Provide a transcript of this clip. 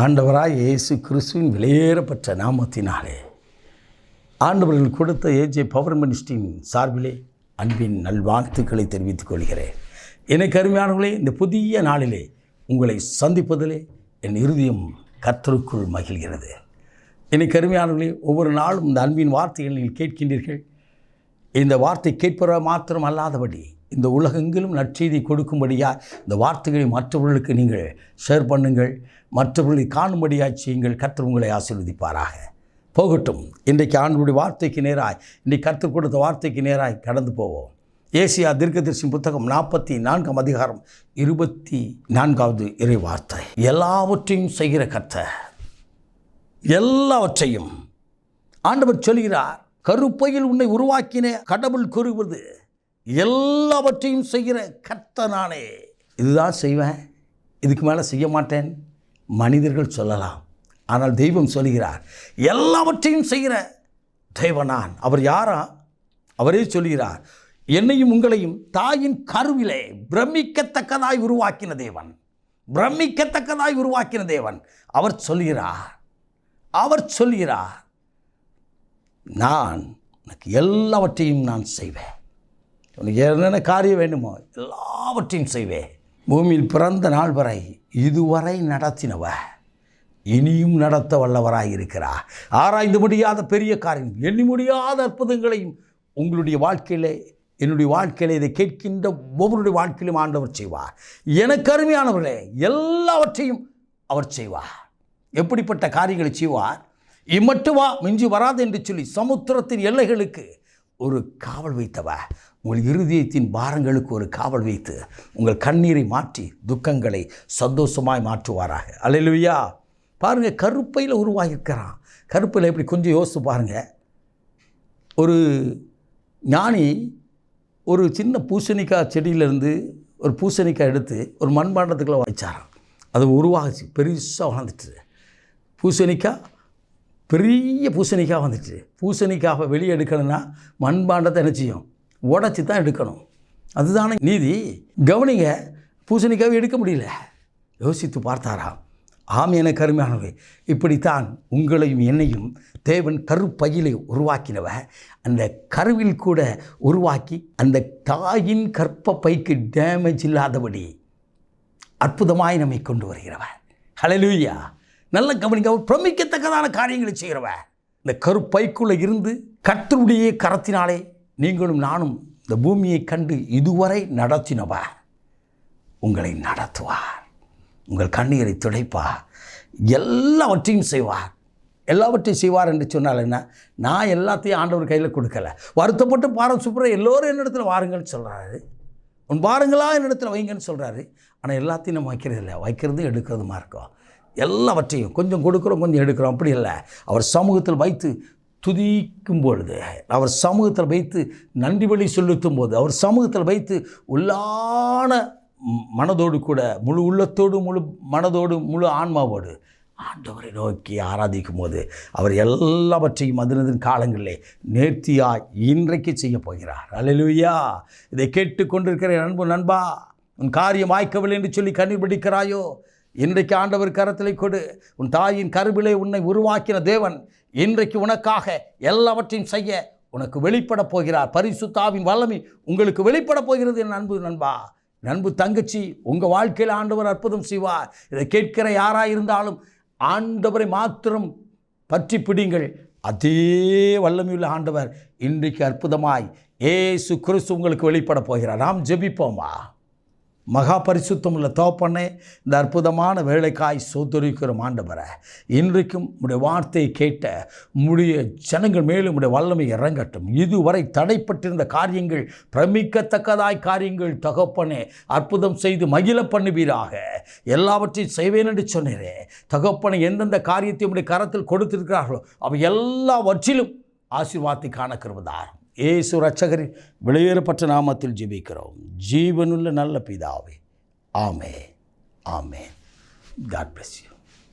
ஆண்டவராய் இயேசு கிறிஸ்துவின் விலையேறப்பட்ட நாமத்தினாலே. ஆண்டவர்கள் கொடுத்த ஏஜே பவர் மினிஸ்ட்ரியின் சார்பிலே அன்பின் நல்வாழ்த்துக்களை தெரிவித்துக் கொள்கிறேன். எனக்கு அருமையானவர்களே இந்த புதிய நாளிலே உங்களை சந்திப்பதிலே என் இருதயம் கர்த்தருக்குள் மகிழ்கிறது. எனக்கு அருமையானவர்களே ஒவ்வொரு நாளும் இந்த அன்பின் வார்த்தைகள் நீங்கள் கேட்கின்றீர்கள். இந்த வார்த்தை கேட்பவர மாத்திரம் அல்லாதபடி இந்த உலகெங்கிலும் நற்செய்தி கொடுக்கும்படியாக இந்த வார்த்தைகளை மற்றவர்களுக்கு நீங்கள் ஷேர் பண்ணுங்கள். மற்றவர்களை காணும்படியாக செய்யுங்கள். கர்த்தர் உங்களை ஆசீர்வதிப்பாராக. போகட்டும். இன்றைக்கு ஆண்டுடைய வார்த்தைக்கு நேராய் இன்றைக்கு கர்த்தர் கொடுத்த வார்த்தைக்கு நேராய் கடந்து போவோம். ஏசியா தீர்க்கதரிசி புத்தகம் நாற்பத்தி நான்காம் அதிகாரம் இருபத்தி நான்காவது இறை வார்த்தை எல்லாவற்றையும் செய்கிற கத்தை எல்லாவற்றையும். ஆண்டவர் சொல்கிறார் கருப்பையில் உன்னை உருவாக்கின கடவுள் கூறுவது எல்லாவற்றையும் செய்கிற கர்த்தனானே இதுதான் செய்வேன் இதுக்கு மேலே செய்ய மாட்டேன். மனிதர்கள் சொல்லலாம். ஆனால் தெய்வம் சொல்கிறார் எல்லாவற்றையும் செய்கிற தேவனான். அவர் யாரா? அவரே சொல்கிறார் என்னையும் உங்களையும் தாயின் கருவிலே பிரமிக்கத்தக்கதாய் உருவாக்கின தேவன். பிரமிக்கத்தக்கதாய் உருவாக்கின தேவன். அவர் சொல்கிறார் அவர் சொல்கிறார் நான் உனக்கு எல்லாவற்றையும் நான் செய்வேன். உனக்கு என்னென்ன காரியம் வேண்டுமோ எல்லாவற்றையும் செய்வேன். பூமியில் பிறந்த நாள் வரை இதுவரை நடத்தினவ இனியும் நடத்த வல்லவராக இருக்கிறா ஆராய்ந்து முடியாத பெரிய காரியம் எண்ணி முடியாத அற்புதங்களையும் உங்களுடைய வாழ்க்கையிலே என்னுடைய வாழ்க்கையில் இதை கேட்கின்ற ஒவ்வொருடைய வாழ்க்கையிலும் ஆண்டவர் செய்வார். எனக்கு அருமையானவர்களே எல்லாவற்றையும் அவர் செய்வார். எப்படிப்பட்ட காரியங்களை செய்வார்? இம்மட்டுவா மிஞ்சி வராது என்று சொல்லி சமுத்திரத்தின் எல்லைகளுக்கு ஒரு காவல் வைத்தவா. உங்கள் இருதயத்தின் பாரங்களுக்கு ஒரு காவல் வைத்து உங்கள் கண்ணீரை மாற்றி துக்கங்களை சந்தோஷமாய் மாற்றுவாராக. அலையிலுயா பாருங்கள் கருப்பையில் உருவாகியிருக்கிறான். கருப்பையில் எப்படி கொஞ்சம் யோசித்து பாருங்கள் ஒரு ஞானி ஒரு சின்ன பூசணிக்காய் செடியிலேருந்து ஒரு பூசணிக்காய் எடுத்து ஒரு மண்பாண்டத்துக்குள்ளே வச்சாராம். அது உருவாகிச்சு பெருசாக வளர்ந்துட்டு பூசணிக்காய் பெரிய பூசணிக்காய் வந்துச்சு. பூசணிக்காவை வெளியே எடுக்கணும்னா மண்பாண்டத்தை என்ன செய்யும்? உடச்சி தான் எடுக்கணும். அதுதானே நீதி. கவனிங்க பூசணிக்காவை எடுக்க முடியல. யோசித்து பார்த்தாராம் ஆம் என கருமையானவை இப்படித்தான் உங்களையும் என்னையும் தேவன் கருப்பையிலே உருவாக்கினவ அந்த கருவில் கூட உருவாக்கி அந்த தாயின் கற்ப பைக்கு டேமேஜ் இல்லாதபடி அற்புதமாய் நம்மை கொண்டு வருகிறவன் ஹலலூயா நல்ல கவனிக்க பிரமிக்கத்தக்கதான காரியங்களை செய்கிறவ. இந்த கருப்பைக்குள்ளே இருந்து கத்தருடைய கரத்தினாலே நீங்களும் நானும் இந்த பூமியை கண்டு இதுவரை நடத்தினவ. உங்களை நடத்துவார். உங்கள் கண்ணீரை துடைப்பார். எல்லாவற்றையும் செய்வார். எல்லாவற்றையும் செய்வார் என்று சொன்னால் என்ன? நான் எல்லாத்தையும் ஆண்டவர் கையில் கொடுக்கல. வருத்தப்பட்டு பாரம் சுப்புற எல்லோரும் என்னிடத்தில் வாருங்கன்னு சொல்கிறாரு உன் பாருங்களா என்னிடத்தில் வைங்கன்னு சொல்கிறாரு ஆனால் எல்லாத்தையும் நம்ம வைக்கிறது இல்லை வைக்கிறது எடுக்கிறதுமா இருக்கும். எல்லாவற்றையும் கொஞ்சம் கொடுக்குறோம் கொஞ்சம் எடுக்கிறோம். அப்படி இல்லை. அவர் சமூகத்தில் வைத்து துதிக்கும் பொழுது அவர் சமூகத்தில் வைத்து நன்றி வழி செலுத்தும் போது அவர் சமூகத்தில் வைத்து உள்ளான மனதோடு கூட முழு உள்ளத்தோடு முழு மனதோடு முழு ஆன்மாவோடு ஆண்டவரை நோக்கி ஆராதிக்கும் போது அவர் எல்லாவற்றையும் அதனதின் காலங்களிலே நேர்த்தியாய் இன்றைக்கு செய்ய போகிறார். அலலுயா இதை கேட்டுக்கொண்டிருக்கிற என் அன்பு நண்பா உன் காரியம் வாய்க்கவில்லை என்று சொல்லி கண்ணீர் பிடிக்கிறாயோ இன்றைக்கு ஆண்டவர் கரத்திலே கொடு. உன் தாயின் கருவிலே உன்னை உருவாக்கின தேவன் இன்றைக்கு உனக்காக எல்லாவற்றையும் செய்ய உனக்கு வெளிப்பட போகிறார். பரிசுத்தாவின் வல்லமை உங்களுக்கு வெளிப்பட போகிறது என் அன்பு நண்பா. நண்பு தங்கச்சி உங்கள் வாழ்க்கையில் ஆண்டவர் அற்புதம் செய்வார். இதை கேட்கிற யாராக இருந்தாலும் ஆண்டவரை மாத்திரம் பற்றி பிடிங்கள். அதே வல்லமையுள்ள ஆண்டவர் இன்றைக்கு அற்புதமாய் ஏசு கிறிஸ்து உங்களுக்கு வெளிப்பட போகிறார். நாம் ஜெபிப்போமா? மகா பரிசுத்தம் உள்ள தோப்பண்ணே இந்த அற்புதமான வேலைக்காய் சோதரிக்கிறோம் ஆண்டவரை. இன்றைக்கும் உடைய வார்த்தையை கேட்ட முடிய ஜனங்கள் மேலும் உடைய வல்லமை இறங்கட்டும். இதுவரை தடைப்பட்டிருந்த காரியங்கள் பிரமிக்கத்தக்கதாய் காரியங்கள் தகப்பனே அற்புதம் செய்து மகிழ பண்ணுவீராக. எல்லாவற்றையும் செய்வேன் என்று சொன்னீரே. தகப்பனை எந்தெந்த காரியத்தை உடைய கரத்தில் கொடுத்திருக்கிறார்களோ அவை எல்லாவற்றிலும் ஆசீர்வாதத்தை காணக்கிறவதார் ஏசு ரட்சகரின் வெளியேறப்பட்ட நாமத்தில் ஜெபிக்கிறோம். ஜீவனுள்ள நல்ல பிதாவே. ஆமே ஆமே காட் பிளஸ் யூ